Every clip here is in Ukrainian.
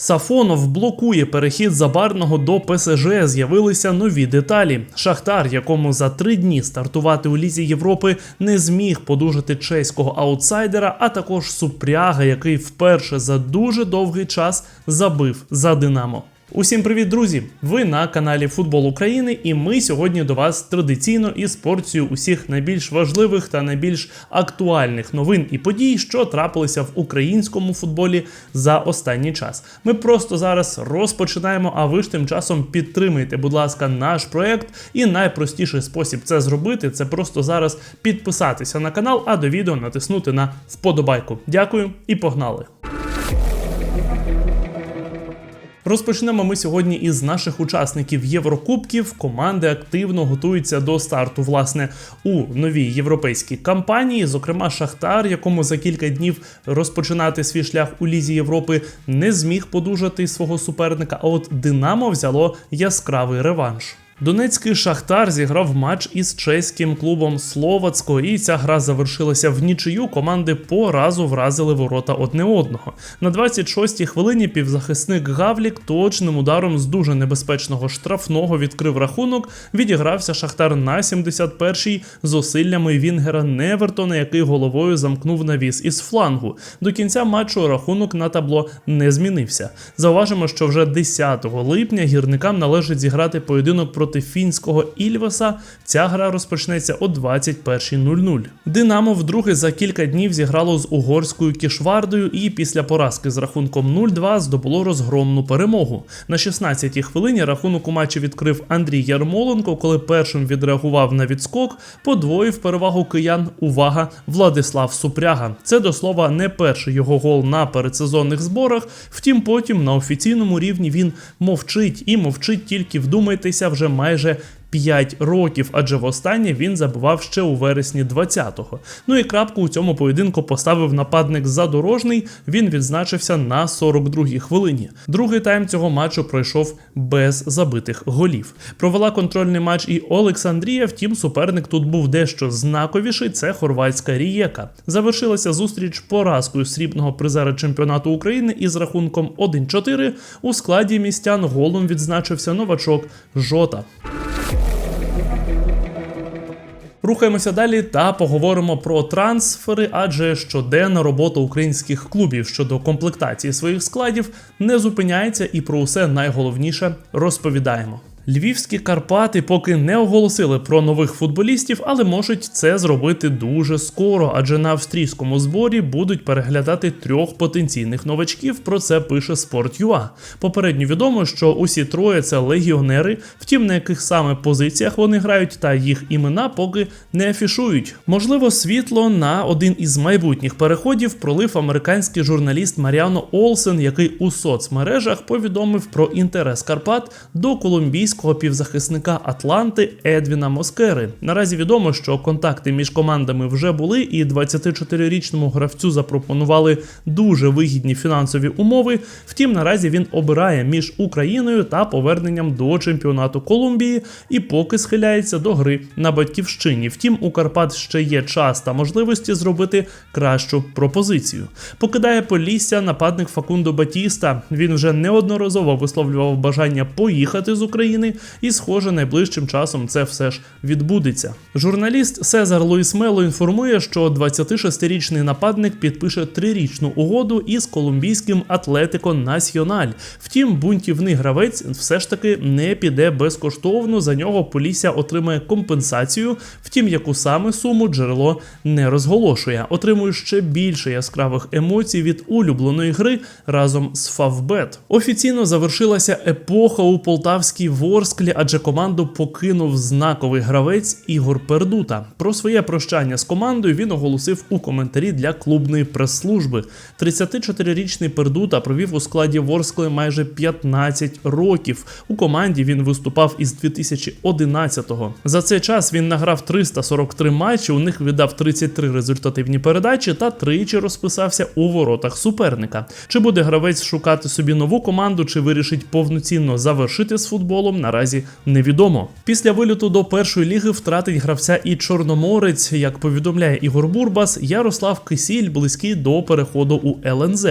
Сафонов блокує перехід Забарного до ПСЖ. З'явилися нові деталі. Шахтар, якому за три дні стартувати у лізі Європи, не зміг подужати чеського аутсайдера, а також Супряга, який вперше за дуже довгий час забив за Динамо. Усім привіт, друзі! Ви на каналі Футбол України, і ми сьогодні до вас традиційно із порцією усіх найбільш важливих та найбільш актуальних новин і подій, що трапилися в українському футболі за останній час. Ми просто зараз розпочинаємо. А ви ж тим часом підтримайте, будь ласка, наш проект. І найпростіший спосіб це зробити це просто зараз підписатися на канал, а до відео натиснути на вподобайку. Дякую і погнали! Розпочнемо ми сьогодні із наших учасників Єврокубків. Команди активно готуються до старту власне у новій європейській кампанії. Зокрема, Шахтар, якому за кілька днів розпочинати свій шлях у лізі Європи, не зміг подужати свого суперника. А от Динамо взяло яскравий реванш. Донецький Шахтар зіграв матч із чеським клубом Словацько, і ця гра завершилася в нічию. Команди по разу вразили ворота одне одного. На 26-й хвилині півзахисник Гавлік точним ударом з дуже небезпечного штрафного відкрив рахунок. Відігрався Шахтар на 71-й зусиллями Вінгера Невертона, який головою замкнув навіс із флангу. До кінця матчу рахунок на табло не змінився. Зауважимо, що вже 10 липня гірникам належить зіграти поєдинок проти фінського Ільвеса. Ця гра розпочнеться о 21.00. Динамо вдруге за кілька днів зіграло з угорською кішвардою і після поразки з рахунком 0-2 здобуло розгромну перемогу. На 16-й хвилині рахунок у матчі відкрив Андрій Ярмоленко, коли першим відреагував на відскок, подвоїв перевагу киян. Увага, Владислав Супряга. Це до слова не перший його гол на передсезонних зборах. Втім, потім на офіційному рівні він мовчить і мовчить тільки вдумайтеся вже майже 5 років, адже востаннє він забував ще у вересні 20-го. Ну і крапку у цьому поєдинку поставив нападник задорожний. Він відзначився на 42-й хвилині. Другий тайм цього матчу пройшов без забитих голів. Провела контрольний матч і Олександрія. Втім, суперник тут був дещо знаковіший. Це хорватська рієка. Завершилася зустріч поразкою срібного призера чемпіонату України із рахунком 1-4. У складі містян голом відзначився новачок Жота. Рухаємося далі та поговоримо про трансфери, адже щоденна робота українських клубів щодо комплектації своїх складів не зупиняється, і про усе найголовніше розповідаємо. Львівські Карпати поки не оголосили про нових футболістів, але можуть це зробити дуже скоро, адже на австрійському зборі будуть переглядати трьох потенційних новачків. Про це пише Sport.ua. Попередньо відомо, що усі троє це легіонери, втім на яких саме позиціях вони грають, та їх імена поки не афішують. Можливо, світло на один із майбутніх переходів пролив американський журналіст Маріано Олсен, який у соцмережах повідомив про інтерес Карпат до колумбійського італійського півзахисника Атланти Едвіна Москери. Наразі відомо, що контакти між командами вже були, і 24-річному гравцю запропонували дуже вигідні фінансові умови. Втім, наразі він обирає між Україною та поверненням до чемпіонату Колумбії і поки схиляється до гри на батьківщині. Втім, у Карпат ще є час та можливості зробити кращу пропозицію. Покидає Полісся нападник Факундо Батіста. Він вже неодноразово висловлював бажання поїхати з України. І, схоже, найближчим часом це все ж відбудеться. Журналіст Сезар Луїс Мело інформує, що 26-річний нападник підпише трирічну угоду із колумбійським Атлетико Насьйональ. Втім, бунтівний гравець все ж таки не піде безкоштовно. За нього Полісся отримає компенсацію. Втім, яку саме суму джерело не розголошує. Отримує ще більше яскравих емоцій від улюбленої гри разом з Фавбет. Офіційно завершилася епоха у полтавській Ворсклі, адже команду покинув знаковий гравець Ігор Пердута. Про своє прощання з командою він оголосив у коментарі для клубної прес-служби. 34-річний Пердута провів у складі Ворскли майже 15 років. У команді він виступав із 2011-го. За цей час він награв 343 матчі. У них віддав 33 результативні передачі та тричі розписався у воротах суперника. Чи буде гравець шукати собі нову команду, чи вирішить повноцінно завершити з футболом? Наразі невідомо. Після виліту до першої ліги втратить гравця і Чорноморець. Як повідомляє Ігор Бурбас, Ярослав Кисіль близький до переходу у ЛНЗ.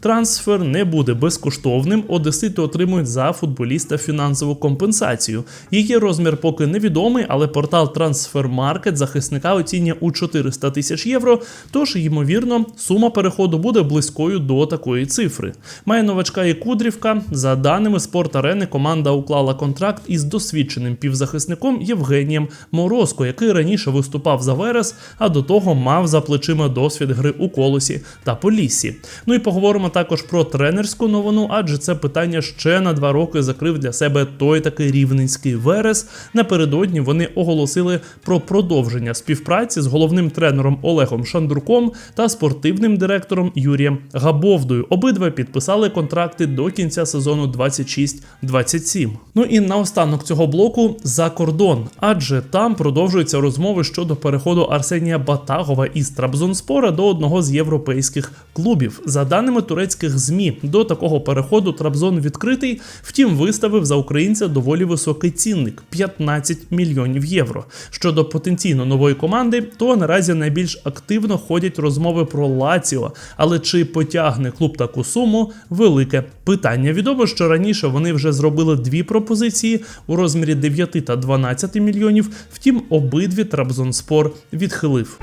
Трансфер не буде безкоштовним. Одесити отримують за футболіста фінансову компенсацію. Її розмір поки невідомий, але портал Transfermarkt захисника оцінює у 400 тисяч євро. Тож, ймовірно, сума переходу буде близькою до такої цифри. Має новачка і Кудрівка. За даними спорт-арени, команда уклала контракт із досвідченим півзахисником Євгенієм Морозко, який раніше виступав за Верес, а до того мав за плечима досвід гри у колосі та Поліссі. Ну і поговоримо також про тренерську новину, адже це питання ще на два роки закрив для себе той такий рівненський Верес. Напередодні вони оголосили про продовження співпраці з головним тренером Олегом Шандурком та спортивним директором Юрієм Габовдою. Обидва підписали контракти до кінця сезону 26-27. Ну і наостанок цього блоку за кордон, адже там продовжуються розмови щодо переходу Арсенія Батагова із Трабзонспора до одного з європейських клубів. За даними турецьких змі, до такого переходу Трабзон відкритий, втім виставив за українця доволі високий цінник 15 мільйонів євро. Щодо потенційно нової команди, то наразі найбільш активно ходять розмови про Лаціо, але чи потягне клуб таку суму велике питання. Відомо, що раніше вони вже зробили дві пропозиції у розмірі 9 та 12 мільйонів. Втім, обидві Трабзонспор відхилив.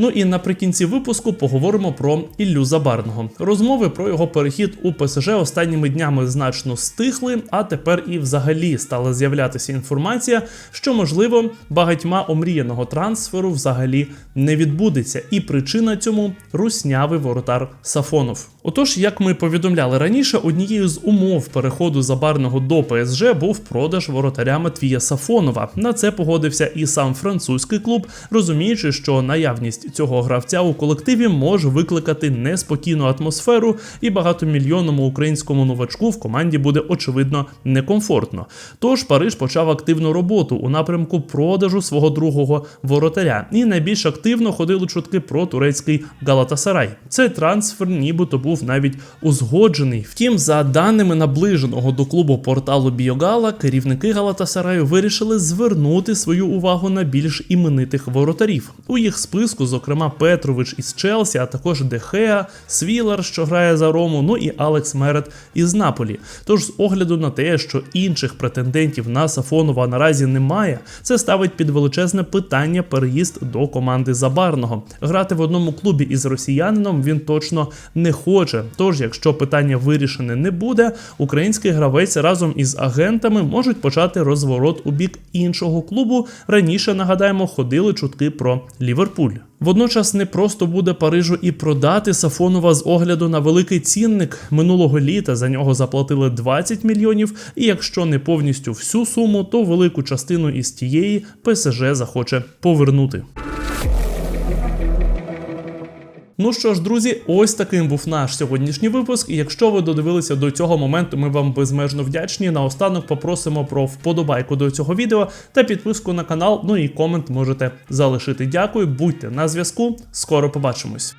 Ну і наприкінці випуску поговоримо про Іллю Забарного. Розмови про його перехід у ПСЖ останніми днями значно стихли, а тепер і взагалі стала з'являтися інформація, що можливо багатьма омріяного трансферу взагалі не відбудеться. І причина цьому руснявий воротар Сафонов. Отож, як ми повідомляли раніше, однією з умов переходу Забарного до ПСЖ був продаж воротаря Матвія Сафонова. На це погодився і сам французький клуб, розуміючи, що наявність цього гравця у колективі може викликати неспокійну атмосферу, і багатомільйонному українському новачку в команді буде очевидно некомфортно. Тож Париж почав активну роботу у напрямку продажу свого другого воротаря, і найбільш активно ходили чутки про турецький Галатасарай. Цей трансфер, нібито був навіть узгоджений. Втім, за даними наближеного до клубу порталу Біогала, керівники Галатасараю вирішили звернути свою увагу на більш іменитих воротарів. У їх списку, зокрема, Петрович із Челсі, а також Дехеа, Свілар, що грає за Рому, ну і Алекс Мерет із Наполі. Тож, з огляду на те, що інших претендентів на Сафонова наразі немає, це ставить під величезне питання переїзд до команди Забарного. Грати в одному клубі із росіянином він точно не хоче. Тож, якщо питання вирішене не буде, український гравець разом із агентами можуть почати розворот у бік іншого клубу. Раніше нагадаємо, ходили чутки про Ліверпуль. Водночас не просто буде Парижу і продати Сафонова з огляду на великий цінник. Минулого літа за нього заплатили 20 мільйонів, і якщо не повністю всю суму, то велику частину із тієї ПСЖ захоче повернути. Ну що ж, друзі, ось таким був наш сьогоднішній випуск. І якщо ви додивилися до цього моменту, ми вам безмежно вдячні. Наостанок попросимо про вподобайку до цього відео та підписку на канал. Ну і комент можете залишити. Дякую, будьте на зв'язку. Скоро побачимось.